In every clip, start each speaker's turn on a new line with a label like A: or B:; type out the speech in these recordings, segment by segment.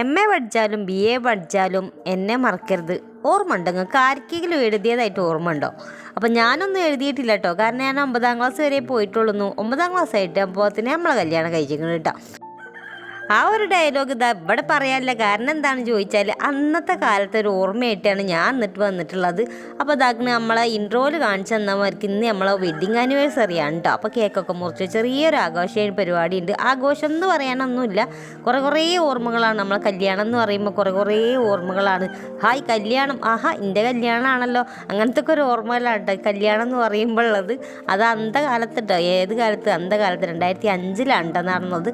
A: M A പഠിച്ചാലും B A പഠിച്ചാലും എന്നെ മറക്കരുത്. ഓർമ്മ ഉണ്ടോ നിങ്ങൾക്ക് ആർക്കെങ്കിലും എഴുതിയതായിട്ട് ഓർമ്മ ഉണ്ടോ? അപ്പം ഞാനൊന്നും എഴുതിയിട്ടില്ല കേട്ടോ. കാരണം ഞാൻ ഒമ്പതാം ക്ലാസ് വരെ പോയിട്ടുള്ളൂ. ഒമ്പതാം ക്ലാസ് ആയിട്ട് അപ്പോൾ നമ്മളെ കല്യാണം കഴിച്ചിരിക്കണം കേട്ടോ. ആ ഒരു ഡയലോഗ് ഇതാ ഇവിടെ പറയാനില്ല കാരണം എന്താണെന്ന് ചോദിച്ചാൽ അന്നത്തെ കാലത്തെ ഒരു ഓർമ്മയായിട്ടാണ് ഞാൻ എന്നിട്ട് വന്നിട്ടുള്ളത്. അപ്പോൾ ഇതാക്കണ് നമ്മളെ ഇൻട്രോയിൽ കാണിച്ചു തന്നവർക്ക് ഇന്ന് നമ്മളെ വെഡിങ് ആനിവേഴ്സറി ആണ് കേട്ടോ അപ്പോൾ കേക്കൊക്കെ മുറിച്ച് ചെറിയൊരു ആഘോഷ പരിപാടി ഉണ്ട് ആഘോഷം എന്ന് പറയാനൊന്നുമില്ല. കുറേ കുറേ ഓർമ്മകളാണ്. നമ്മളെ കല്യാണം എന്ന് പറയുമ്പോൾ കുറേ കുറേ ഓർമ്മകളാണ്. ഹായ് കല്യാണം. ആഹാ എന്റെ കല്യാണമാണല്ലോ. അങ്ങനത്തെ ഒക്കെ ഒരു ഓർമ്മകളാണ് കേട്ടോ കല്യാണം എന്ന് പറയുമ്പോൾ ഉള്ളത് അത് അന്ത കാലത്ത് കേട്ടോ ഏത് കാലത്ത്? അന്ത കാലത്ത് രണ്ടായിരത്തി അഞ്ചിലാണ് കേട്ടോ നടന്നത്.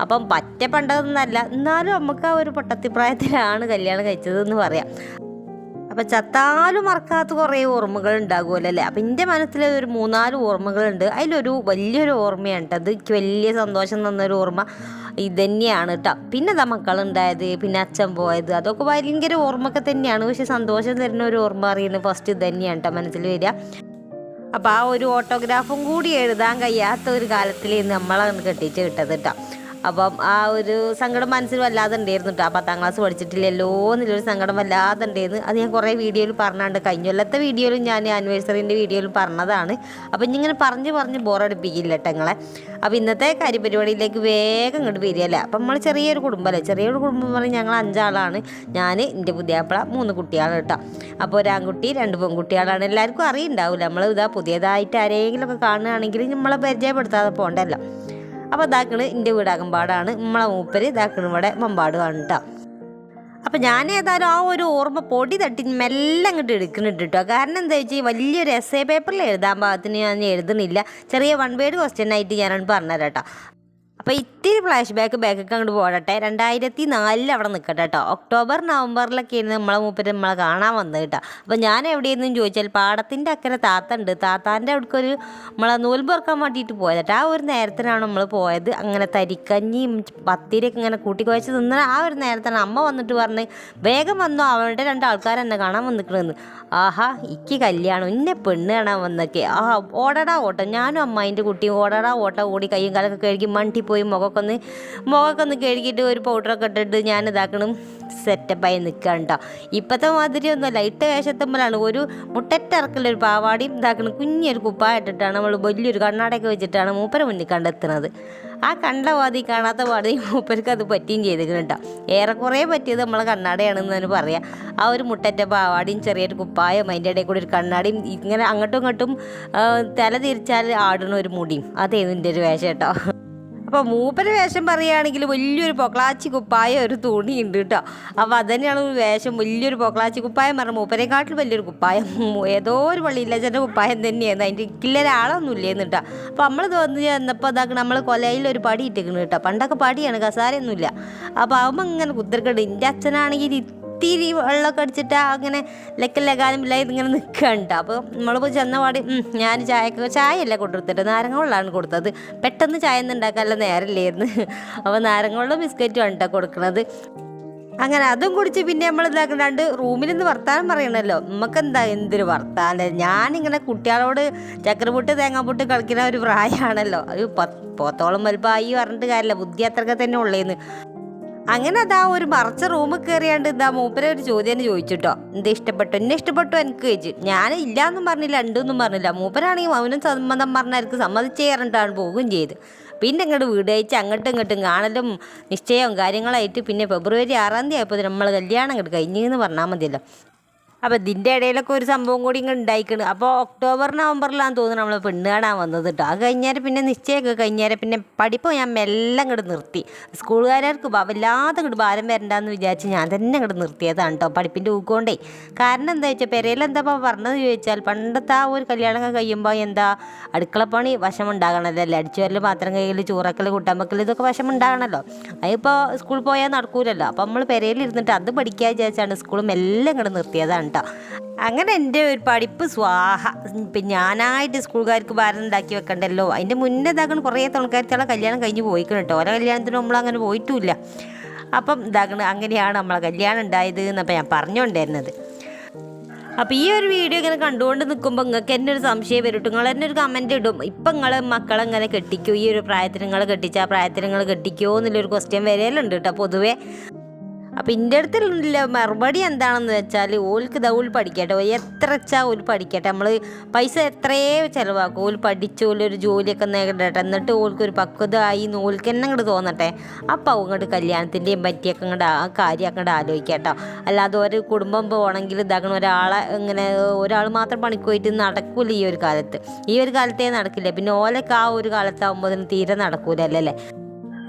A: അപ്പം പറ്റ പണ്ടതൊന്നല്ല എന്നാലും നമുക്ക് ആ ഒരു പൊട്ടത്തിപ്രായത്തിലാണ് കല്യാണം കഴിച്ചതെന്ന് പറയാം. അപ്പം ചത്താലും മറക്കാത്ത കുറേ ഓർമ്മകൾ ഉണ്ടാകുമല്ലോ അല്ലേ അപ്പം എന്റെ മനസ്സിൽ ഒരു മൂന്നാൽ ഓർമ്മകളുണ്ട്. അതിലൊരു വലിയൊരു ഓർമ്മയാണ് കേട്ടോ. അത് വലിയ സന്തോഷം തന്നൊരു ഓർമ്മ ഇതന്നെയാണ് കേട്ടോ. പിന്നെ എന്താ മക്കളുണ്ടായത് പിന്നെ അച്ഛൻ പോയത്. അതൊക്കെ ഭയങ്കര ഓർമ്മയൊക്കെ തന്നെയാണ്. പക്ഷെ സന്തോഷം തരുന്ന ഒരു ഓർമ്മ അറിയുന്നത് ഫസ്റ്റ് ഇത് തന്നെയാണ് കേട്ടോ മനസ്സിൽ വരിക. അപ്പോൾ ആ ഒരു ഓട്ടോഗ്രാഫും കൂടി എഴുതാൻ കഴിയാത്ത ഒരു കാലത്തിൽ നമ്മളാണ് കെട്ടിച്ച് കിട്ടത് കേട്ടോ. അപ്പം ആ ഒരു സങ്കടം മനസ്സിൽ വല്ലാതെ ഉണ്ടായിരുന്നു കേട്ടോ ആ പത്താം ക്ലാസ് പഠിച്ചിട്ടില്ലല്ലോ എന്നുള്ളൊരു സങ്കടം വല്ലാതെ ഉണ്ടായിരുന്നു അത് ഞാൻ കുറേ വീഡിയോയിൽ പറഞ്ഞാണ്ട് കഴിഞ്ഞ. കൊല്ലത്തെ വീഡിയോയിലും ഞാൻ ആനിവേഴ്സറിന്റെ വീഡിയോയിൽ പറഞ്ഞതാണ്. അപ്പം ഇങ്ങനെ പറഞ്ഞ് പറഞ്ഞ് ബോറടിപ്പിക്കില്ല കേട്ടോ നിങ്ങളെ അപ്പോൾ ഇന്നത്തെ കാര്യപരിപാടിയിലേക്ക് വേഗം ഇങ്ങോട്ട് വരികയല്ലേ അപ്പം നമ്മൾ ചെറിയൊരു കുടുംബമല്ലേ ചെറിയൊരു കുടുംബം പറഞ്ഞാൽ ഞങ്ങൾ അഞ്ചാളാണ്. ഞാൻ എന്റെ പുതിയാപ്പിള മൂന്ന് കുട്ടികളാണ് കേട്ടോ അപ്പോൾ ഒരാൺകുട്ടി രണ്ട് പെൺകുട്ടികളാണ്. എല്ലാവർക്കും അറിയുണ്ടാവില്ല നമ്മൾ ഇതാ പുതിയതായിട്ട് ആരെങ്കിലുമൊക്കെ കാണുകയാണെങ്കിൽ നമ്മളെ പരിചയപ്പെടുത്താതെ പോകണ്ടല്ലോ അപ്പോൾ ഇതാക്കണ് എന്റെ വീടാകമ്പാടാണ്. നമ്മളെ മൂപ്പര് ഇതാക്കണ് ഇവിടെ മമ്പാടുമാണ് കേട്ടോ അപ്പം ഞാൻ ഏതായാലും ആ ഒരു ഓർമ്മ പൊടി തട്ടി മെല്ലെ അങ്ങോട്ട് എടുക്കുന്നുണ്ട് കേട്ടോ കാരണം എന്താ വെച്ചാൽ വലിയൊരു എസ് എ പേപ്പറിൽ എഴുതാൻ പാകത്തിന് ഞാൻ എഴുതുന്നില്ല ചെറിയ വൺ വേർഡ് ക്വസ്റ്റ്യൻ ആയിട്ട് ഞാനാണ് പറഞ്ഞുതരാം കേട്ടോ അപ്പോൾ ഇത്തിരി ഫ്ലാഷ് ബാക്ക് ബാക്കൊക്കെ അങ്ങോട്ട് പോകട്ടെ രണ്ടായിരത്തി നാലിൽ അവിടെ നിൽക്കട്ടെ കേട്ടോ ഒക്ടോബർ നവംബറിലൊക്കെയാണ് നമ്മളെ മൂപ്പര് നമ്മളെ കാണാൻ വന്നത് കേട്ടോ അപ്പോൾ ഞാൻ എവിടെയെന്നും ചോദിച്ചാൽ പാടത്തിന്റെ അക്കരെ താത്ത ഉണ്ട് താത്താന്റെ അവിടേക്ക് ഒരു നമ്മളെ നൂൽ പൊറുക്കാൻ വേണ്ടിയിട്ട് പോയത് കേട്ടോ ആ ഒരു നേരത്തിനാണ് നമ്മൾ പോയത്. അങ്ങനെ തരിക്കഞ്ഞിയും പത്തിരിയൊക്കെ ഇങ്ങനെ കൂട്ടി കുഴച്ച് തിന്ന ആ ഒരു നേരത്താണ് അമ്മ വന്നിട്ട് പറഞ്ഞ് വേഗം വന്നു അവളുടെ രണ്ട് ആൾക്കാർ കാണാൻ വന്നിക്കണമെന്ന് ആഹാ ഇക്ക് കല്യാണം ഇന്നെ പെണ്ണ് കാണാൻ വന്നൊക്കെ. ആ ഓടടാ ഓട്ടം. ഞാനും അമ്മായിന്റെ കുട്ടിയും ഓടടാ ഓട്ടം. ഓടി കയ്യും കാലൊക്കെ കഴുകി മണ്ടി പോയി മുഖമൊക്കെ ഒന്ന് കഴുകിയിട്ട് ഒരു പൗഡറൊക്കെ ഇട്ടിട്ട് ഞാൻ ഇതാക്കണം. സെറ്റപ്പായി നിൽക്കുകയാണ് കേട്ടോ ഇപ്പോഴത്തെ മാതിരി ഒന്നുമല്ല ഇട്ട വേഷത്തുമ്പോഴാണ് ഒരു മുട്ടറ്റിറക്കലൊരു പാവാടിയും ഇതാക്കണം. കുഞ്ഞൊരു കുപ്പായിട്ടിട്ടാണ് നമ്മൾ വലിയൊരു കണ്ണാടയൊക്കെ വെച്ചിട്ടാണ് മൂപ്പര മുന്നിൽ കണ്ടെത്തുന്നത് ആ കണ്ട വാതി കാണാത്ത വാതി മൂപ്പർക്ക് അത് പറ്റുകയും ചെയ്തിട്ടുണ്ട് ഏറെക്കുറെ പറ്റിയത് നമ്മളെ കണ്ണാടയാണെന്ന് തന്നെ പറയാം. ആ ഒരു മുട്ടറ്റ പാവാടിയും ചെറിയൊരു കുപ്പായം അതിന്റെ ഇടയിൽ കൂടി ഒരു കണ്ണാടിയും ഇങ്ങനെ അങ്ങോട്ടും ഇങ്ങോട്ടും തല തിരിച്ചാൽ ആടുന്ന ഒരു മുടിയും. അതേ ഇതിന്റെ ഒരു വേഷം കേട്ടോ അപ്പോൾ മൂപ്പര് വേഷം പറയുകയാണെങ്കിൽ വലിയൊരു പൊക്ലാച്ചി കുപ്പായ ഒരു തുണി ഉണ്ട് കേട്ടോ. അപ്പോൾ അതുതന്നെയാണ് വേഷം വലിയൊരു പൊക്കളാച്ചി കുപ്പായം പറഞ്ഞ മൂപ്പരെക്കാട്ടിൽ വലിയൊരു കുപ്പായം. ഏതോ ഒരു പള്ളിയില്ലാച്ചന്റെ കുപ്പായം തന്നെയായിരുന്നു. അതിന്റെ ഇക്കില്ലൊരാളൊന്നും ഇല്ലേന്ന് കേട്ടോ അപ്പോൾ നമ്മൾ തോന്നി ചെന്നപ്പോൾ അതൊക്കെ നമ്മൾ കൊലയിൽ ഒരു പടി ഇട്ടിരിക്കുന്നു കേട്ടോ. പണ്ടൊക്കെ പടിയാണ് കസാരയൊന്നുമില്ല. അപ്പോൾ ആകുമ്പോൾ ഇങ്ങനെ കുത്തിരിക്കണ്ട്. എന്റെ അച്ഛനാണെങ്കിൽ ഇത്തിരി വെള്ളമൊക്കെ അടിച്ചിട്ട് അങ്ങനെ ലക്ക ലകാലം ഇല്ല ഇതിങ്ങനെ നിൽക്കണ്ട അപ്പോൾ നമ്മളിപ്പോൾ ചെന്ന പാടി "ഉം, ഞാൻ ചായക്ക് ചായയല്ല കൊടുത്തിട്ട് നാരങ്ങ വെള്ളമാണ് കൊടുത്തത്. പെട്ടെന്ന് ചായ ഒന്നും ഉണ്ടാക്കാനുള്ള നേരമില്ലായിരുന്നു. അപ്പോൾ നാരങ്ങ വെള്ളം ബിസ്ക്കറ്റും ആണ് കേട്ടോ കൊടുക്കുന്നത് അങ്ങനെ അതും കുടിച്ച് പിന്നെ നമ്മൾ ഇതാക്കണ്ടാണ്ട് നിന്ന് വർത്താനം പറയണല്ലോ. നമുക്ക് എന്താ എന്തൊരു വർത്താനം? ഞാനിങ്ങനെ കുട്ടികളോട് ചക്കരപുട്ട് തേങ്ങാപ്പുട്ട് കളിക്കുന്ന ഒരു പ്രായമാണല്ലോ. അത് പത്തോളം വലുപ്പം വലുപ്പമായി പറഞ്ഞിട്ട് കാര്യമില്ല. ബുദ്ധി അത്രയൊക്കെ തന്നെ ഉള്ളേന്ന്. അങ്ങനെ അതാ ഒരു മറച്ച റൂമിൽ കയറിയാണ്ട് ഇതാ മൂപ്പരെ ഒരു ചോദ്യം ചോദിച്ചിട്ടോ. എന്ത് ഇഷ്ടപ്പെട്ടു? എന്നെ ഇഷ്ടപ്പെട്ടു എനിക്ക് ചോദിച്ചു ഞാൻ ഇല്ലാന്നും പറഞ്ഞില്ല ഉണ്ടെന്നും പറഞ്ഞില്ല. മൂപ്പരാണെങ്കിൽ അവനും സമ്മതം പറഞ്ഞവർക്ക് സമ്മതിച്ചേ പറഞ്ഞിട്ടാണ് പോവുകയും ചെയ്ത്. പിന്നെ ഇങ്ങോട്ട് വീട് അയച്ച് അങ്ങോട്ടും ഇങ്ങോട്ടും കാണലും നിശ്ചയവും കാര്യങ്ങളായിട്ട് പിന്നെ ഫെബ്രുവരി ആറാം തീയതി ആയപ്പോൾ നമ്മൾ കല്യാണം ഇങ്ങോട്ട് കഴിഞ്ഞെന്ന് പറഞ്ഞാൽ മതിയല്ലോ. അപ്പോൾ ഇതിന്റെ ഇടയിലൊക്കെ ഒരു സംഭവം കൂടി ഇങ്ങനെ ഉണ്ടായിക്കണ്. അപ്പോൾ ഒക്ടോബർ നവംബറിലാന്ന് തോന്നുന്നു നമ്മൾ പെണ്ണ് കാണാൻ വന്നത് കേട്ടോ അത് കഴിഞ്ഞാൽ പിന്നെ നിശ്ചയമൊക്കെ കഴിഞ്ഞാൽ പിന്നെ പഠിപ്പ് ഞാൻ മെല്ലെ ഇങ്ങോട്ട് നിർത്തി. സ്കൂളുകാർക്ക് ബ- വല്ലാതെ ഇങ്ങോട്ട് ഭാരം വരണ്ടെന്ന് വിചാരിച്ച് ഞാൻ തന്നെ ഇങ്ങോട്ട് നിർത്തിയതാണ് കേട്ടോ പഠിപ്പിന്റെ ഊക്കൊണ്ടേ. കാരണം എന്താ വെച്ചാൽ പെരയിൽ എന്താ പറഞ്ഞത് ചോദിച്ചാൽ പണ്ടത്തെ ആ ഒരു കല്യാണം കഴിയുമ്പോൾ എന്താ അടുക്കളപ്പണി വശമുണ്ടാകണമല്ലോ അല്ലേ അടിച്ചു വരൽ പാത്രം കയ്യിൽ ചൂറക്കൽ കുട്ടമ്പക്കൽ ഇതൊക്കെ ഇതൊക്കെ ഉണ്ടാകണല്ലോ അതിപ്പോൾ സ്കൂളിൽ പോയാൽ നടക്കൂലല്ലോ. അപ്പോൾ നമ്മൾ പെരയിലിരുന്നിട്ട് അത് പഠിക്കാൻ വിചാരിച്ചാണ് സ്കൂളും എല്ലാം ഇങ്ങോട്ട് നിർത്തിയതാണ് കേട്ടോ അങ്ങനെ എന്റെ ഒരു പഠിപ്പ് സ്വാഹ. ഇപ്പം ഞാനായിട്ട് സ്കൂളുകാർക്ക് ഭാരം ഉണ്ടാക്കി വെക്കണ്ടല്ലോ. അതിന്റെ മുന്നേ ഇതാക്കണം കുറേ തുണക്കാരത്തികളെ കല്യാണം കഴിഞ്ഞ് പോയിക്കണം കേട്ടോ. ഓരോ കല്യാണത്തിന് നമ്മളങ്ങനെ പോയിട്ടുമില്ല അപ്പം ഇതാക്കണം അങ്ങനെയാണ് നമ്മളെ കല്യാണം ഉണ്ടായത് എന്നപ്പം ഞാൻ പറഞ്ഞുകൊണ്ടിരുന്നത്. അപ്പോൾ ഈ ഒരു വീഡിയോ ഇങ്ങനെ കണ്ടുകൊണ്ട് നിൽക്കുമ്പോൾ നിങ്ങൾക്ക് എന്നെ ഒരു സംശയം വരും നിങ്ങൾ എന്നെ ഒരു കമന്റ് ഇടും. ഇപ്പം നിങ്ങൾ മക്കളെ ഇങ്ങനെ കെട്ടിക്കോ? ഈ ഒരു പ്രായത്തിൽ നിങ്ങൾ കെട്ടിച്ച ആ പ്രായത്തിൽ നിങ്ങൾ കെട്ടിക്കോ എന്നുള്ളൊരു ക്വസ്റ്റ്യൻ വരലുണ്ട് കേട്ടോ പൊതുവേ. അപ്പം എന്റെ അടുത്തുള്ള മറുപടി എന്താണെന്ന് വെച്ചാൽ ഓൽക്ക് ദൗൽ പഠിക്കട്ടെ. ഓ എത്ര വെച്ചാൽ ഓൽ പഠിക്കട്ടെ. നമ്മൾ പൈസ എത്രയേ ചിലവാക്കും. ഓൽ പഠിച്ച് ഓലൊരു ജോലിയൊക്കെ നേടട്ടെ എന്നിട്ട് ഓൽക്ക് ഒരു പക്വത ആയി എന്ന് ഓൽക്ക് തന്നെ അങ്ങോട്ട് തോന്നട്ടെ. അപ്പം അങ്ങോട്ട് കല്യാണത്തിന്റെയും പറ്റിയൊക്കെ അങ്ങോട്ട് ആ കാര്യം അങ്ങോട്ട് ആലോചിക്കട്ടോ അല്ലാതെ ഒരു കുടുംബം പോകണമെങ്കിൽ ഇതാക്കണം ഒരാളെ ഇങ്ങനെ ഒരാൾ മാത്രം പണിക്ക് പോയിട്ട് നടക്കൂല ഈ ഒരു കാലത്ത്. ഈ ഒരു കാലത്തേ നടക്കില്ല. പിന്നെ ഓലൊക്കെ ആ ഒരു കാലത്താകുമ്പോൾ തീരെ നടക്കൂലല്ലേ?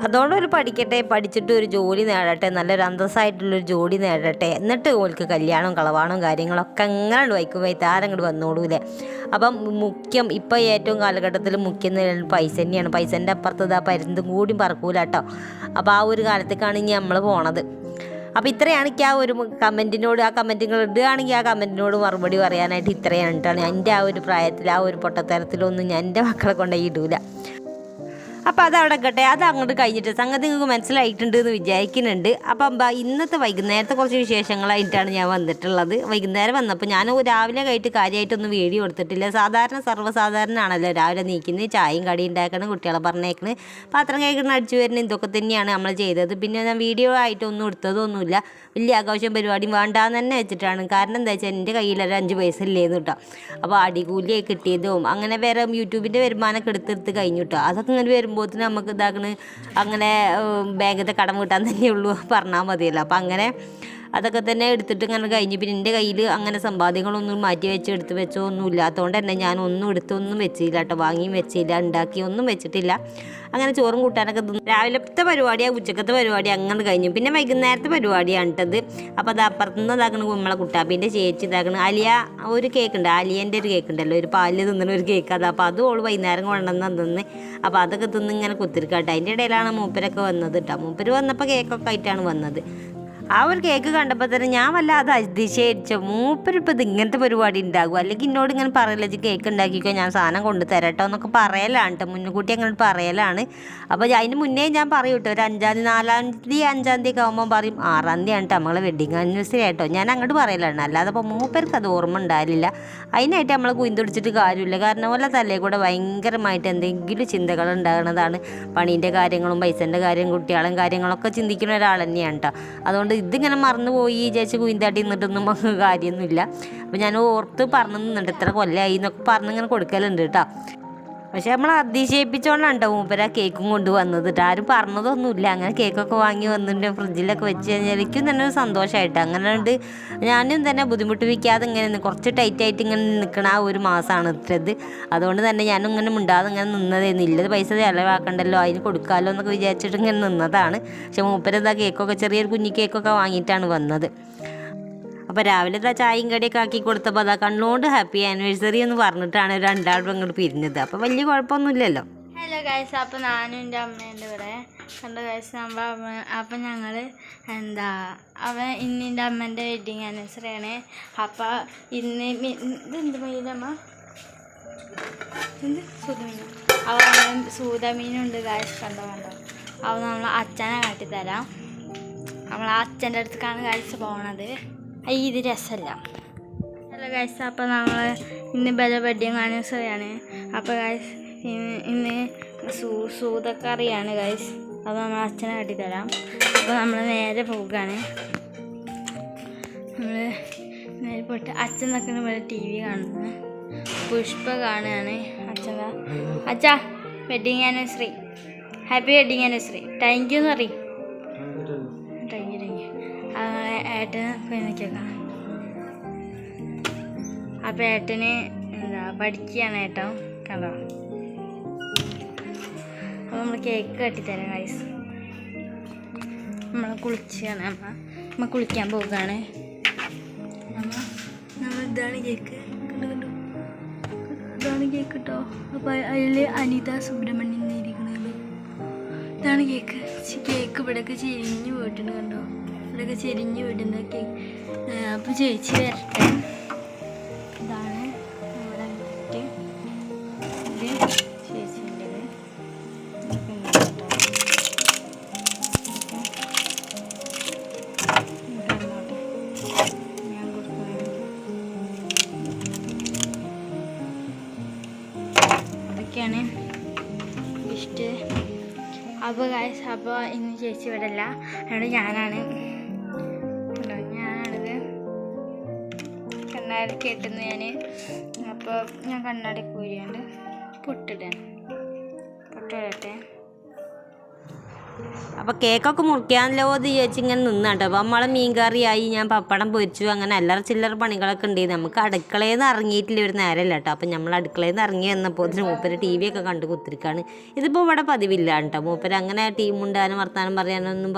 A: അതുകൊണ്ട് ഒരു പഠിക്കട്ടെ പഠിച്ചിട്ട് ഒരു ജോലി നേടട്ടെ നല്ലൊരു അന്തസ്സായിട്ടുള്ളൊരു ജോലി നേടട്ടെ. എന്നിട്ട് ഓൾക്ക് കല്യാണം കളവാണും കാര്യങ്ങളൊക്കെ അങ്ങനെ വയ്ക്കും താരങ്ങോട്ട് വന്നോളൂലെ അപ്പം മുഖ്യം ഇപ്പം ഏറ്റവും കാലഘട്ടത്തിൽ മുഖ്യം പൈസ തന്നെയാണ് പൈസന്റെ അപ്പുറത്ത് ഇതാ പരുന്തും കൂടി പറക്കൂല കേട്ടോ അപ്പോൾ ആ ഒരു കാലത്തേക്കാണ് ഇനി നമ്മൾ പോണത്. അപ്പോൾ ഇത്രയാണ് എനിക്ക് ആ ഒരു കമന്റിനോട് ആ കമന്റുകൾ ഇടുകയാണെങ്കിൽ ആ കമന്റിനോട് മറുപടി പറയാനായിട്ട് ഇത്രയാണ് കേട്ടോ. എന്റെ ആ ഒരു പ്രായത്തിൽ ആ ഒരു പൊട്ടത്തരത്തിലൊന്നും ഞാൻ എന്റെ മക്കളെ കൊണ്ടേ ഇടൂല. അപ്പോൾ അവിടെ കട്ടെ. അത് അങ്ങോട്ട് കഴിഞ്ഞിട്ട് സംഗതി നിങ്ങൾക്ക് മനസ്സിലായിട്ടുണ്ട് എന്ന് വിചാരിക്കുന്നുണ്ട്. അപ്പം ഇന്നത്തെ വൈകുന്നേരത്തെ കുറച്ച് വിശേഷങ്ങളായിട്ടാണ് ഞാൻ വന്നിട്ടുള്ളത്. വൈകുന്നേരം വന്നപ്പോൾ ഞാൻ രാവിലെ കഴിഞ്ഞിട്ട് കാര്യമായിട്ടൊന്നും വീഡിയോ എടുത്തിട്ടില്ല. സാധാരണ സർവസാധാരണ ആണല്ലോ രാവിലെ നീക്കുന്നത് ചായയും കടി ഉണ്ടാക്കണം കുട്ടികളെ പറഞ്ഞേക്കണ്. പാത്രം കഴിക്കണം അടിച്ചു വരുന്ന ഇതൊക്കെ തന്നെയാണ് നമ്മൾ ചെയ്തത്. പിന്നെ ഞാൻ വീഡിയോ ആയിട്ടൊന്നും എടുത്തതൊന്നുമില്ല. വലിയ ആഘോഷം പരിപാടിയും വേണ്ടാന്ന് തന്നെ വെച്ചിട്ടാണ്. കാരണം എന്താ വെച്ചാൽ എന്റെ കയ്യിൽ ഒരു അഞ്ച് പൈസ ഇല്ലേന്ന് കേട്ടോ. അപ്പോൾ അടികൂലിയായി കിട്ടിയതും അങ്ങനെ വേറെ യൂട്യൂബിന്റെ വരുമാനമൊക്കെ എടുത്തെടുത്ത് കഴിഞ്ഞു കേട്ടോ. അതൊക്കെ ഇങ്ങനെ വരുമ്പോഴത്തേന് നമുക്ക് ഇതാക്കണ് അങ്ങനെ ബാങ്കിന്റെ കടം വീട്ടാൻ തന്നെയുള്ളൂ പറഞ്ഞാൽ മതിയല്ലോ. അപ്പം അങ്ങനെ അതൊക്കെ തന്നെ എടുത്തിട്ട് ഇങ്ങനെ കഴിഞ്ഞ്. പിന്നെ എന്റെ കയ്യിൽ അങ്ങനെ സമ്പാദ്യങ്ങളൊന്നും മാറ്റി വെച്ച് എടുത്ത് വെച്ചോ ഒന്നും ഇല്ലാത്തതുകൊണ്ട് തന്നെ ഞാൻ ഒന്നും എടുത്തൊന്നും വെച്ചില്ല കേട്ടോ. വാങ്ങിയും വെച്ചില്ല ഉണ്ടാക്കി ഒന്നും വെച്ചിട്ടില്ല. അങ്ങനെ ചോറും കൂട്ടാനൊക്കെ തിന്നു രാവിലത്തെ പരിപാടിയാണ് ഉച്ചക്കത്തെ പരിപാടി അങ്ങനെ കഴിഞ്ഞു. പിന്നെ വൈകുന്നേരത്തെ പരിപാടിയാണ് ഇട്ടത് അപ്പോൾ അത് അപ്പുറത്തുനിന്ന് ഇതാക്കണ നമ്മളെ കുട്ടാപ്പിന്റെ ചേച്ചി ഇതാക്കണ. അലിയ ഒരു കേക്ക് ഉണ്ട്. അലിയന്റെ ഒരു കേക്ക് ഉണ്ടല്ലോ. ഒരു പാലിൽ തിന്നുന്ന ഒരു കേക്ക് അത്. അപ്പോൾ അത് ഓൾ വൈകുന്നേരം കൊണ്ടുവന്ന് തിന്ന്. അപ്പോൾ അതൊക്കെ തിന്ന് ഇങ്ങനെ കുത്തിരിക്കട്ടെ അതിന്റെ ഇടയിലാണ് മൂപ്പരൊക്കെ വന്നത് കേട്ടോ മൂപ്പര് വന്നപ്പോൾ കേക്കൊക്കെ ആയിട്ടാണ് വന്നത്. ആ ഒരു കേക്ക് കണ്ടപ്പോൾ തന്നെ ഞാൻ വല്ലാതെ അതിശയിച്ചു. മൂപ്പരിപ്പോൾ ഇത് ഇങ്ങനത്തെ പരിപാടി ഉണ്ടാകും. അല്ലെങ്കിൽ എന്നോട് ഇങ്ങനെ പറയില്ല ഇത് കേക്ക് ഉണ്ടാക്കിക്കോ ഞാൻ സാധനം കൊണ്ട് തരട്ടോ എന്നൊക്കെ പറയലാണ് കേട്ടോ മുൻകൂട്ടി അങ്ങനെ പറയലാണ്. അപ്പോൾ അതിന് മുന്നേ ഞാൻ പറയും കേട്ടോ ഒരു അഞ്ചാം തീയതി നാലാം തീയതി അഞ്ചാം തീയതി ഒക്കെ ആകുമ്പോൾ പറയും ആറാം തീയതി ആണ് നമ്മളെ വെഡിങ് ആനിവേഴ്സറി ആയിട്ടോ ഞാൻ അങ്ങോട്ട് പറയലാണ്. അല്ലാതെ അപ്പോൾ മൂപ്പർക്ക് അത് ഓർമ്മ ഉണ്ടാവില്ല അതിനായിട്ട് നമ്മൾ കുയിന്തുടിച്ചിട്ട് കാര്യമില്ല. കാരണം പോലെ തലേ കൂടെ ഭയങ്കരമായിട്ട് എന്തെങ്കിലും ചിന്തകൾ ഉണ്ടാകുന്നതാണ്. പണീന്റെ കാര്യങ്ങളും പൈസന്റെ കാര്യം കുട്ടികളും കാര്യങ്ങളൊക്കെ ചിന്തിക്കുന്ന ഒരാൾ തന്നെയാണ് കേട്ടോ അതുകൊണ്ട് ഇതിങ്ങനെ മറന്നുപോയി. വിചാരിച്ച് കുയിന്താട്ടി നിന്നിട്ടൊന്നും കാര്യമൊന്നുമില്ല. അപ്പോൾ ഞാൻ ഓർത്ത് പറഞ്ഞു നിന്നിട്ട് ഇത്ര കൊല്ലമായി എന്നൊക്കെ പറഞ്ഞിങ്ങനെ കൊടുക്കലുണ്ട് കേട്ടോ. പക്ഷെ നമ്മൾ അതിശയിപ്പിച്ചോണ്ടാണ് കേട്ടോ മൂപ്പര കേക്കും കൊണ്ടുവന്നത്? ആരും പറഞ്ഞതൊന്നുമില്ല. അങ്ങനെ കേക്കൊക്കെ വാങ്ങി വന്നിട്ട് ഫ്രിഡ്ജിലൊക്കെ വെച്ച് കഴിഞ്ഞാൽ എനിക്കും തന്നെ ഒരു സന്തോഷമായിട്ട് അങ്ങനെ ഉണ്ട് ഞാനും തന്നെ ബുദ്ധിമുട്ടിപ്പിക്കാതെ ഇങ്ങനെ കുറച്ച് ടൈറ്റ് ആയിട്ട് ഇങ്ങനെ നിൽക്കണ ആ ഒരു മാസമാണ് ഇത്രത്. അതുകൊണ്ട് തന്നെ ഞാനും ഇങ്ങനെ മിണ്ടാതെ ഇങ്ങനെ നിന്നതേന്ന് ഇല്ലത് പൈസ ചിലവാക്കണ്ടല്ലോ അതിന് കൊടുക്കാമല്ലോ എന്നൊക്കെ വിചാരിച്ചിട്ട് ഇങ്ങനെ നിന്നതാണ്. പക്ഷെ മൂപ്പരെന്താ കേക്കൊക്കെ ചെറിയൊരു കുഞ്ഞി കേക്കൊക്കെ വാങ്ങിയിട്ടാണ് വന്നത്. അപ്പോൾ രാവിലെ ഇതാ ചായയും കടിയൊക്കെ ആക്കി കൊടുത്തപ്പോൾ അതാ കണ്ണുകൊണ്ട് ഹാപ്പി ആനിവേഴ്സറി എന്ന് പറഞ്ഞിട്ടാണ് രണ്ടാളും അങ്ങോട്ട് പിരിഞ്ഞത്. അപ്പോൾ വലിയ കുഴപ്പമൊന്നുമില്ലല്ലോ.
B: ഹലോ ഗൈസ് അപ്പോൾ ഞാനും എന്റെ അമ്മേന്റെ ഇവിടെ. കണ്ടു ഗൈസ് നമ്മൾ അപ്പം ഞങ്ങൾ എന്താ അവൻ ഇന്ന് എന്റെ അമ്മേന്റെ വെഡിങ് ആനിവേഴ്സറി ആണ്. അപ്പോൾ ഇന്ന് ഇതെന്ത് മയിലമ്മ എന്ത് സൂതമീൻ അവൻ സൂതമീനുണ്ട് ഗൈസ് കണ്ടോ കണ്ടോ. അവ നമ്മൾ അച്ഛനെ കാട്ടിത്തരാം. നമ്മൾ അച്ഛന്റെ അടുത്തേക്കാണ് കഴിച്ച് പോണത്. അയ്യ ഇത് രസമല്ല ഹലോ ഗൈസ് അപ്പോൾ നമ്മൾ ഇന്ന് ബല വെഡിങ് ആനിവേഴ്സറിയാണ് അപ്പോൾ ഗൈസ് ഇന്ന് സൂ സൂതക്കറിയാണ് ഗൈസ് അപ്പോൾ നമ്മൾ അച്ഛനെ കട്ടിത്തരാം. അപ്പോൾ നമ്മൾ നേരെ പോവുകയാണ്. നമ്മൾ നേരെ പോയിട്ട് അച്ഛൻ നിൽക്കുന്ന പോലെ ടി വി കാണുന്നു. പുഷ്പ കാണുകയാണ് അച്ഛൻ. അച്ഛാ wedding anniversary happy wedding anniversary thank you എന്ന് പറയും. ഏട്ടന് നിൽക്കുക അപ്പം ഏട്ടന് എന്താ പഠിക്കുകയാണ് ഏട്ടൻ കണ്ടോ? അപ്പോൾ നമ്മൾ കേക്ക് കട്ടിത്തരാം ഗൈസ് നമ്മൾ കുളിച്ചാണ്. അമ്മ നമ്മൾ കുളിക്കാൻ പോവുകയാണ്. അമ്മ നമ്മൾ ഇതാണ് കേക്ക് ഇതാണ് കേക്ക് കേട്ടോ അപ്പോൾ അതിൽ അനിത സുബ്രഹ്മണ്യൻ ഇരിക്കുന്നത് ഇതാണ് കേക്ക് കേക്ക് ഇവിടെയൊക്കെ ചെരിഞ്ഞ് പോയിട്ടുണ്ട് കണ്ടോ? ഇതൊക്കെ ചെരിഞ്ഞ് വിടുന്നൊക്കെ. അപ്പോൾ ചേച്ചി വരട്ടെ. ഇതാണ് നമ്മുടെ നെറ്റ് ഇത് ചേച്ചിന്റെത്. അതൊക്കെയാണ് അപ്പോൾ അപ്പോൾ ഇന്ന് ചേച്ചി ഇവിടെ അല്ല. അതുകൊണ്ട് ഞാനാണ്. കണ്ണാടി കേട്ടുന്നു ഞാൻ അപ്പോൾ ഞാൻ കണ്ണാടി കൂരിയാണ്ട് പൊട്ടിടാൻ. പൊട്ടിടട്ടെ.
A: അപ്പോൾ കേക്കൊക്കെ മുറിക്കാനല്ലോ എന്ന് വിചാരിച്ച് ഇങ്ങനെ നിന്നാട്ടോ. അപ്പോൾ നമ്മളെ മീൻകറിയായി ഞാൻ പപ്പടം പൊരിച്ചു അങ്ങനെ അല്ലറ ചില്ലറ പണികളൊക്കെ ഉണ്ട്. നമുക്ക് അടുക്കളയിൽ ഇറങ്ങിയിട്ടില്ല ഒരു നേരമല്ല കേട്ടോ. അപ്പോൾ നമ്മൾ അടുക്കളയിൽ നിന്ന് ഇറങ്ങി വന്നപ്പോൾ മൂപ്പര് ടി വി ഒക്കെ കണ്ട് കുത്തിരിക്കാണ്. ഇതിപ്പോൾ ഇവിടെ പതിവില്ല കേട്ടോ. മൂപ്പര് അങ്ങനെ ടീം ഉണ്ടാകാനും വർത്താനം പറയാനൊന്നും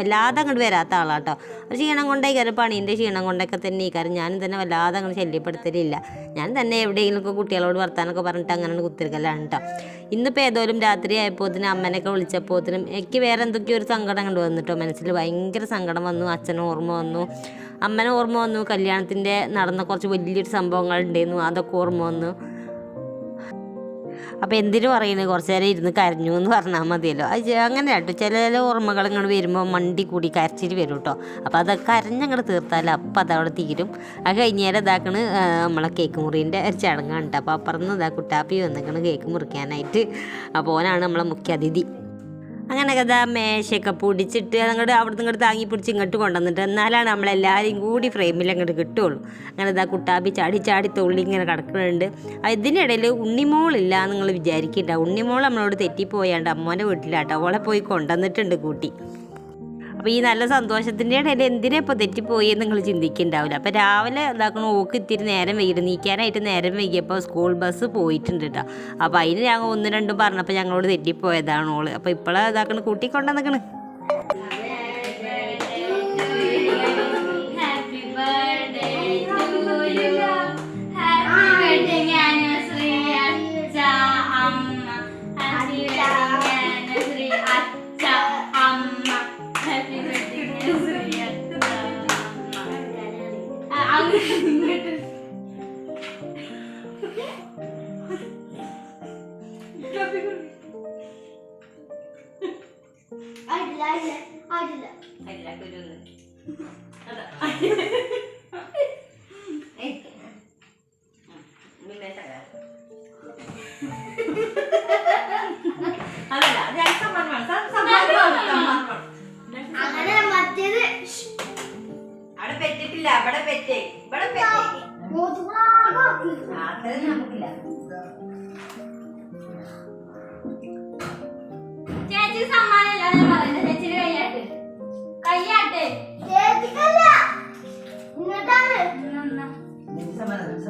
A: വല്ലാതെ അങ്ങോട്ട് വരാത്ത ആളാട്ടോ അപ്പോൾ ക്ഷീണം കൊണ്ടേ കയറി പണീന്റെ ക്ഷീണം കൊണ്ടൊക്കെ തന്നെ ഈ കാര്യം. ഞാനും തന്നെ വല്ലാതെ അങ്ങനെ ശല്യപ്പെടുത്തലില്ല. ഞാൻ തന്നെ എവിടെയെങ്കിലുമൊക്കെ കുട്ടികളോട് വർത്താനൊക്കെ പറഞ്ഞിട്ട് അങ്ങനെ കുത്തിരിക്കലാണ് കേട്ടോ. ഇന്നിപ്പോൾ ഏതോലും രാത്രി ആയപ്പോത്തിന് അമ്മനൊക്കെ വിളിച്ചപ്പോത്തിനും എനിക്ക് വേറെ എന്തൊക്കെയോ ഒരു സങ്കടം കണ്ടു വന്നിട്ടോ. മനസ്സിൽ ഭയങ്കര സങ്കടം വന്നു അച്ഛന് ഓർമ്മ വന്നു. അമ്മനെ ഓർമ്മ വന്നു കല്യാണത്തിന്റെ നടന്ന കുറച്ച് വലിയൊരു സംഭവങ്ങൾ ഉണ്ടായിരുന്നു അതൊക്കെ ഓർമ്മ വന്നു. അപ്പോൾ എന്തിനു പറയുന്നത് കുറച്ച് നേരം ഇരുന്ന് കരഞ്ഞു എന്ന് പറഞ്ഞാൽ മതിയല്ലോ. അത് അങ്ങനെ കേട്ടോ. ചില ചില ഓർമ്മകൾ ഇങ്ങോട്ട് വരുമ്പോൾ മണ്ടി കൂടി കരച്ചിട്ട് വരും കേട്ടോ. അപ്പോൾ അത് കരഞ്ഞങ്ങോട്ട് തീർത്താൽ അപ്പം അതവിടെ തീരും. അത് കഴിഞ്ഞേരം ഇതാക്കണ് നമ്മളെ കേക്ക് മുറിന്റെ ഒരു ചടങ്ങാണ് കേട്ടോ അപ്പോൾ അപ്പുറന്ന് ഇതാ കുട്ടാപ്പി വന്നിക്കണ് കേക്ക് മുറിക്കാനായിട്ട്. അപ്പോൾ ഓനാണ് നമ്മളെ മുഖ്യ അങ്ങനെ കഥ മേശയൊക്കെ പൊടിച്ചിട്ട് അങ്ങോട്ട് അവിടുന്ന് ഇങ്ങോട്ട് താങ്ങി പിടിച്ച് ഇങ്ങോട്ട് കൊണ്ടുവന്നിട്ട് എന്നാലാണ് നമ്മളെല്ലാവരും കൂടി ഫ്രെയിമിൽ അങ്ങോട്ട് കിട്ടുള്ളൂ. അങ്ങനെ ഇതാ കുട്ടാപ്പി ചാടി ചാടി തുള്ളി ഇങ്ങനെ കിടക്കുന്നുണ്ട്. ഇതിനിടയിൽ ഉണ്ണിമോളില്ല നിങ്ങൾ വിചാരിക്കണ്ട. ഉണ്ണിമോൾ നമ്മളോട് തെറ്റിപ്പോയാണ്ട് അമ്മോന്റെ വീട്ടിലാട്ടോ. അവളെ പോയി കൊണ്ടുവന്നിട്ടുണ്ട് കൂട്ടി. അപ്പോൾ ഈ നല്ല സന്തോഷത്തിന്റെ ഇടയിൽ എന്തിനാ ഇപ്പോൾ തെറ്റിപ്പോയി നിങ്ങൾ ചിന്തിക്കുന്നുണ്ടാവില്ല അപ്പോൾ രാവിലെ ഇതാക്കണ ഓക്ക് ഇത്തിരി നേരം വൈകിട്ട് നീക്കാനായിട്ട് നേരം വൈകിയപ്പോൾ സ്കൂൾ ബസ് പോയിട്ടുണ്ട് കേട്ടോ അപ്പോൾ അതിന് ഞങ്ങൾ ഒന്ന് രണ്ടും പറഞ്ഞപ്പോൾ ഞങ്ങളോട് തെറ്റിപ്പോയതാണ് അപ്പോൾ ഇപ്പോഴാണ് ഇതാക്കണ കൂട്ടിക്കൊണ്ടു
C: Hadi hadi. Hadi. Hadi la,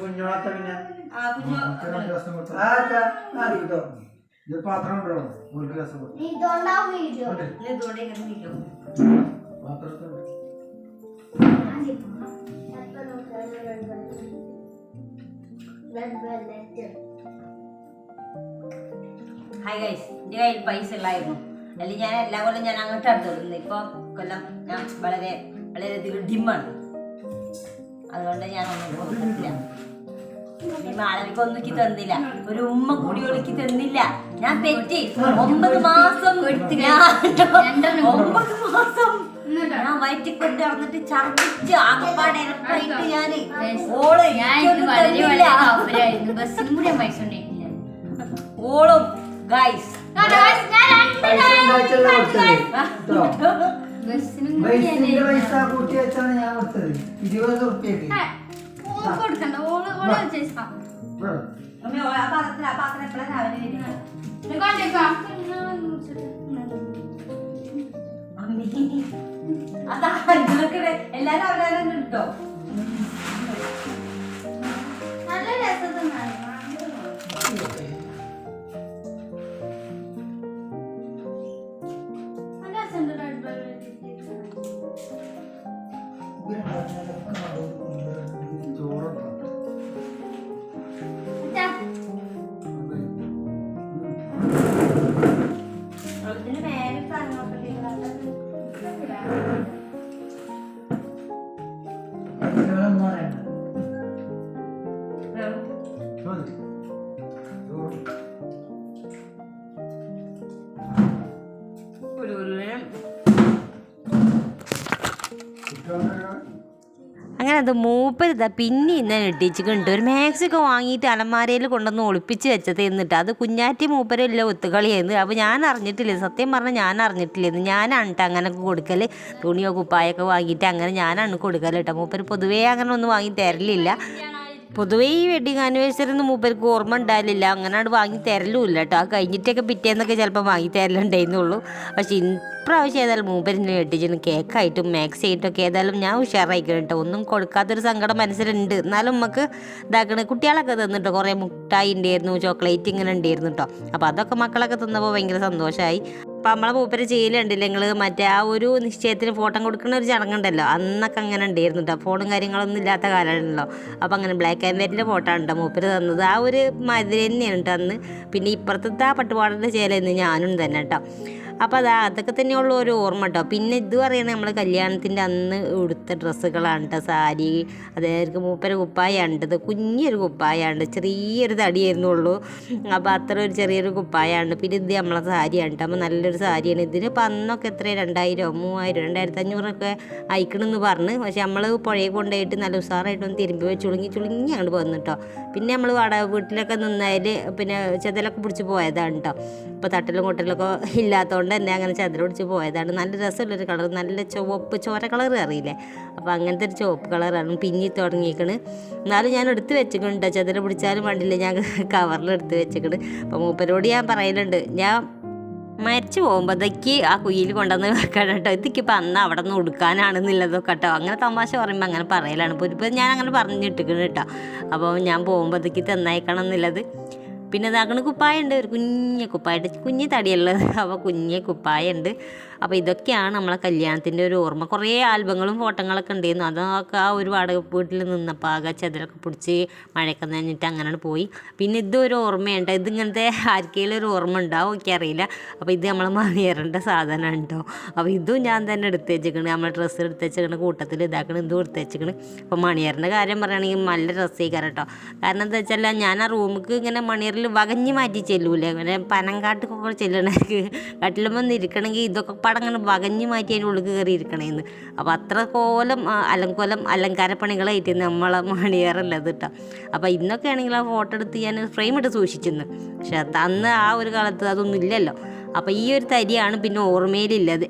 C: കുഞ്ഞോളത്തെ പിന്നെ. ആ, ഇത് പാത്രം കൊണ്ടുവരണോ ഒരു
D: ഗ്ലാസ്
C: ഉണ്ട്. പാത്രത്തിൽ ഉണ്ട്.
A: ഹായ് ഗൈസ് എന്റെ കയ്യിൽ പൈസ ഉള്ളായിരുന്നു അല്ലെങ്കിൽ ഞാൻ എല്ലാ കൊല്ലം ഞാൻ അങ്ങോട്ട് അടുത്തുള്ളൂ ഇപ്പോൾ കൊല്ലം ഞാൻ വളരെ വളരെയധികം ഡിമ്മാണ്. അതുകൊണ്ട് ഞാൻ ഒന്നും കൊടുത്തിട്ടില്ല. ഈ മാളവിക്ക് ഒന്നിക്ക് തന്നില്ല. ഒരു ഉമ്മ കൂടി ഒളിക്ക് തന്നില്ല.
D: ഞാൻ തെറ്റി. ഒമ്പത് മാസം ഞാൻ ഒമ്പത് മാസം ഞാൻ വയറ്റി കൊണ്ട് നടന്നിട്ട് ഛർദിച്ച് ആകപ്പാടെ ഇറക്കായിട്ട്
B: ഞാൻ ഓൾ ഞാൻ ബസ്സിനും കൂടെ ഉണ്ടായിട്ടില്ല
D: ഓളും ഗൈസ്
C: പൈസ കേട്ടോ കൂട്ടി വെച്ചാണ് ഞാൻ കൊടുത്തത്. ഇരുപത് ഉറുപ്പ്യക്ക്.
B: കൊടുക്കണ്ട.
D: ഓൾ ഓൾ അത്
A: മൂപ്പരിതാ പിന്നെ ഇന്നെ ഇട്ടിച്ചിട്ടുണ്ട് ഒരു മാക്സൊക്കെ വാങ്ങിയിട്ട് അലമാരയിൽ കൊണ്ടുവന്ന് ഒളിപ്പിച്ച് വെച്ചത് എന്നിട്ട് അത് കുഞ്ഞാറ്റി മൂപ്പരല്ല ഒത്തുകളിയായിരുന്നു. അപ്പോൾ ഞാൻ അറിഞ്ഞിട്ടില്ല. സത്യം പറഞ്ഞാൽ ഞാൻ അറിഞ്ഞിട്ടില്ലായിരുന്നു ഞാനാണ് കേട്ടോ അങ്ങനെ കൊടുക്കൽ തുണിയോ കുപ്പായൊക്കെ വാങ്ങിയിട്ട് അങ്ങനെ ഞാനാണ് കൊടുക്കൽ കേട്ടോ. മൂപ്പര് പൊതുവേ അങ്ങനെ ഒന്നും വാങ്ങി തരലില്ല. പൊതുവേ ഈ വെഡിങ് ആനിവേഴ്സറി ഒന്നും മൂപ്പർക്ക് ഓർമ്മ ഉണ്ടാവില്ല അങ്ങനെയാണ് വാങ്ങി തരലുമില്ല കേട്ടോ ആ കഴിഞ്ഞിട്ടൊക്കെ പിറ്റേന്നൊക്കെ ചിലപ്പോൾ വാങ്ങി തരലുണ്ടായിരുന്നുള്ളൂ. പക്ഷേ ഇപ്രാവശ്യം ഏതായാലും മൂപ്പരിന് കെട്ടിച്ചിന് കേക്കായിട്ടും മാക്സ് ആയിട്ടൊക്കെ ഏതായാലും ഞാൻ ഉഷാറായിക്കണം കേട്ടോ ഒന്നും കൊടുക്കാത്തൊരു സങ്കടം മനസ്സിലുണ്ട്. എന്നാലും നമുക്ക് ഇതാക്കണ. കുട്ടികളൊക്കെ തന്നിട്ടോ? കുറേ മുട്ടായി ഉണ്ടായിരുന്നു ചോക്ലേറ്റ് ഇങ്ങനെ ഉണ്ടായിരുന്നു കേട്ടോ അപ്പോൾ അതൊക്കെ മക്കളൊക്കെ തിന്നപ്പോൾ ഭയങ്കര സന്തോഷമായി അപ്പം നമ്മളെ മൂപ്പര് ചെയ്യലുണ്ടല്ലോ നിങ്ങൾ മറ്റേ ആ ഒരു നിശ്ചയത്തിന് ഫോട്ടോ കൊടുക്കുന്ന ഒരു ചടങ്ങുണ്ടല്ലോ. അന്നൊക്കെ അങ്ങനെ ഉണ്ടായിരുന്നു കേട്ടോ ഫോണും കാര്യങ്ങളൊന്നും ഇല്ലാത്ത കാലമാണല്ലോ. അപ്പം അങ്ങനെ ബ്ലാക്ക് ആൻഡ് വൈറ്റിന്റെ ഫോട്ടോ ഉണ്ടോ മൂപ്പര് തന്നത്. ആ ഒരു മതിരി തന്നെയാണ് കേട്ടോ അന്ന്. പിന്നെ ഇപ്പുറത്തത്തെ ആ പട്ടുപാടിന്റെ ചേലായിരുന്നു ഞാനും തന്നെ കേട്ടോ അപ്പോൾ അതാ അതൊക്കെ തന്നെയുള്ള ഒരു ഓർമ്മ കേട്ടോ പിന്നെ ഇത് പറയുന്നത് നമ്മൾ കല്യാണത്തിന്റെ അന്ന് ഉടുത്ത ഡ്രസ്സുകളാണ് കേട്ടോ സാരി അതായത് മൂപ്പര കുപ്പായാണ് ഇത് കുഞ്ഞൊരു കുപ്പായാണ് ചെറിയൊരു തടിയായിരുന്നുള്ളൂ അപ്പോൾ അത്ര ഒരു ചെറിയൊരു കുപ്പായാണ് പിന്നെ ഇത് നമ്മളെ സാരിയാണ് കേട്ടോ അപ്പോൾ നല്ലൊരു സാരിയാണ്. ഇതിന് ഇപ്പം അന്നൊക്കെ എത്ര രണ്ടായിരമോ മൂവായിരം രണ്ടായിരത്തി അഞ്ഞൂറൊക്കെ അയക്കണമെന്ന് പറഞ്ഞ്. പക്ഷെ നമ്മൾ പുഴയിൽ കൊണ്ടുപോയിട്ട് നല്ല ഉഷാറായിട്ട് ഒന്ന് തിരുമ്പി ചുളുങ്ങി ചുളുങ്ങി അങ്ങോട്ട് പോകുന്നു കേട്ടോ പിന്നെ നമ്മൾ വാടക വീട്ടിലൊക്കെ നിന്നതിൽ പിന്നെ ചെതലൊക്കെ പിടിച്ച് പോയതാണ് കേട്ടോ ഇപ്പോൾ തട്ടലും കൊട്ടലൊക്കെ ഇല്ലാത്തതുകൊണ്ട് തന്നെ അങ്ങനെ ചതുര പിടിച്ച് പോയതാണ്. നല്ല രസമുള്ളൊരു കളർ നല്ല ചുവപ്പ് ചോര കളർ അറിയില്ലേ? അപ്പോൾ അങ്ങനത്തെ ഒരു ചുവപ്പ് കളറാണ് പിന്നി തുടങ്ങിയേക്കണ്. എന്നാലും ഞാൻ എടുത്ത് വെച്ചിട്ടുണ്ട്. ചതുര പിടിച്ചാലും വേണ്ടില്ല ഞാൻ കവറിൽ എടുത്ത് വെച്ചിക്കണ്. അപ്പോൾ മൂപ്പരോട് ഞാൻ പറയലുണ്ട് ഞാൻ മരിച്ചു പോകുമ്പോഴത്തേക്ക് ആ കുയിൽ കൊണ്ടുവന്ന് വെക്കണം കേട്ടോ. ഇതൊക്കെ ഇപ്പം അന്ന് അവിടെ നിന്ന് ഉടുക്കാനാണെന്നുള്ളതൊക്കെ കേട്ടോ. അങ്ങനെ തമാശ പറയുമ്പോൾ അങ്ങനെ പറയലാണ്. ഇപ്പോൾ ഇപ്പം ഞാൻ അങ്ങനെ പറഞ്ഞിട്ടിരിക്കണം കേട്ടോ. അപ്പോൾ ഞാൻ പോകുമ്പോഴത്തേക്ക് തന്നയക്കണം എന്നുള്ളത് പിന്നെ ഇതാക്കണ കുപ്പായുണ്ട് ഒരു കുഞ്ഞ കുപ്പായിട്ട് കുഞ്ഞ് തടിയുള്ളത്. അപ്പോൾ കുഞ്ഞ് കുപ്പായുണ്ട് അപ്പോൾ ഇതൊക്കെയാണ് നമ്മളെ കല്യാണത്തിന്റെ ഒരു ഓർമ്മ. കുറേ ആൽബങ്ങളും ഫോട്ടോകളൊക്കെ ഉണ്ടായിരുന്നു. അതൊക്കെ ആ ഒരു വാടക വീട്ടിൽ നിന്നപ്പോൾ ആകെ ചെതിലൊക്കെ പിടിച്ച് മഴയൊക്കെ നനഞ്ഞിട്ട് അങ്ങനെ പോയി. പിന്നെ ഇതൊരു ഓർമ്മയുണ്ട്. ഇതിങ്ങനത്തെ ആർക്കെങ്കിലും ഒരു ഓർമ്മ ഉണ്ടാവും ഒക്കെ അറിയില്ല അപ്പോൾ ഇത് നമ്മളെ മറിയേറേണ്ട സാധനമാണ് കേട്ടോ. അപ്പോൾ ഇതും ഞാൻ തന്നെ എടുത്ത് വെച്ചിരിക്കണ് നമ്മളെ ഡ്രസ്സ് എടുത്ത് വെച്ചിരിക്കണ കൂട്ടത്തിൽ ഇതാക്കണം. ഇതും എടുത്ത് വെച്ചേക്കണ്. അപ്പോൾ മണിയറിന്റെ കാര്യം പറയുകയാണെങ്കിൽ നല്ല ഡ്രസ്സ് ചെയ്യാറ് കേട്ടോ. കാരണം എന്താ വെച്ചാൽ ഞാൻ ആ റൂമിക്ക് ഇങ്ങനെ മണിയറിൽ വകഞ്ഞ് മാറ്റി ചെല്ലൂലേ? ഇങ്ങനെ പനങ്കാട്ടൊക്കെ ചെല്ലണക്ക് കട്ടിലുമ്പോൾ ഇരിക്കണമെങ്കിൽ ഇതൊക്കെ പടം അങ്ങനെ വകഞ്ഞ് മാറ്റി അതിന്റെ ഉള്ളിൽ കയറി ഇരിക്കണേന്ന്. അപ്പോൾ അത്ര കോലം അലങ്കോലം അലങ്കാരപ്പണികളായിട്ട് നമ്മളെ മണിയറുള്ളത് കേട്ടോ അപ്പോൾ ഇന്നൊക്കെ ആണെങ്കിൽ ആ ഫോട്ടോ എടുത്ത് ഞാൻ ഫ്രെയിം ഇട്ട് സൂക്ഷിച്ചിരുന്നു പക്ഷെ അന്ന് ആ ഒരു കാലത്ത് അതൊന്നും ഇല്ലല്ലോ. അപ്പോൾ ഈ ഒരു തരിയാണ് പിന്നെ ഓർമ്മയിലില്ലത്.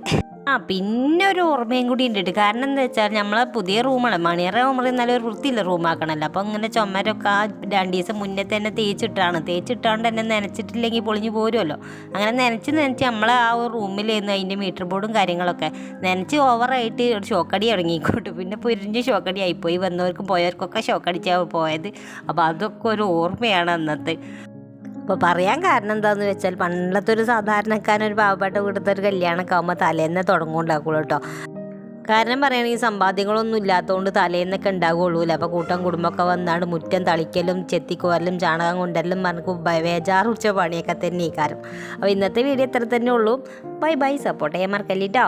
A: ആ പിന്നെ ഒരു ഓർമ്മയും കൂടി ഉണ്ട് കാരണം എന്താ വെച്ചാൽ നമ്മളെ പുതിയ റൂമാണ്. മണിയറ റൂമിൽ നല്ലൊരു വൃത്തിയില്ല റൂമാക്കണല്ലോ അപ്പോൾ ഇങ്ങനെ ചുമരൊക്കെ ആ രണ്ട് ദിവസം മുന്നേ തന്നെ തേച്ചിട്ടാണ്. തേച്ചിട്ടാണ്ട് തന്നെ നനച്ചിട്ടില്ലെങ്കിൽ പൊളിഞ്ഞു പോരുമല്ലോ. അങ്ങനെ നനച്ച് നനച്ച് നമ്മളെ ആ ഒരു റൂമിലായിരുന്നു അതിന്റെ മീറ്റർ ബോർഡും കാര്യങ്ങളൊക്കെ നനച്ച് ഓവറായിട്ട് ഒരു ഷോക്കടി ഇറങ്ങിക്കോട്ട് പിന്നെ പൊരിഞ്ഞ് ഷോക്കടി ആയിപ്പോയി. വന്നവർക്കും പോയവർക്കൊക്കെ ഷോക്കടിച്ചാണ് പോയത്. അപ്പോൾ അതൊക്കെ ഒരു ഓർമ്മയാണ് അന്നത്തെ. അപ്പോൾ പറയാൻ കാരണം എന്താന്ന് വെച്ചാൽ പണ്ടത്തെ ഒരു സാധാരണക്കാരൻ ഒരു പാവപ്പെട്ട വീട്ടിലത്തെ ഒരു കല്യാണമൊക്കെ ആകുമ്പോൾ തലേന്നെ തുടങ്ങുണ്ടാക്കുള്ളൂ കേട്ടോ. കാരണം പറയുകയാണെങ്കിൽ സമ്പാദ്യങ്ങളൊന്നും ഇല്ലാത്തതുകൊണ്ട് തലേന്നൊക്കെ ഉണ്ടാകുള്ളൂ അപ്പോൾ കൂട്ടം കുടുംബമൊക്കെ വന്നാണ്ട് മുറ്റം തളിക്കലും ചെത്തിക്കോരലും ചാണകം കൊണ്ടലും പറഞ്ഞ് ഉച്ച പണിയൊക്കെ തന്നെ ഈ കാരം അപ്പോൾ ഇന്നത്തെ വീഡിയോ ഇത്ര തന്നെ ഉള്ളൂ. Bye bye. സപ്പോർട്ട് ചെയ്യാൻ മറക്കല്ലിട്ടോ.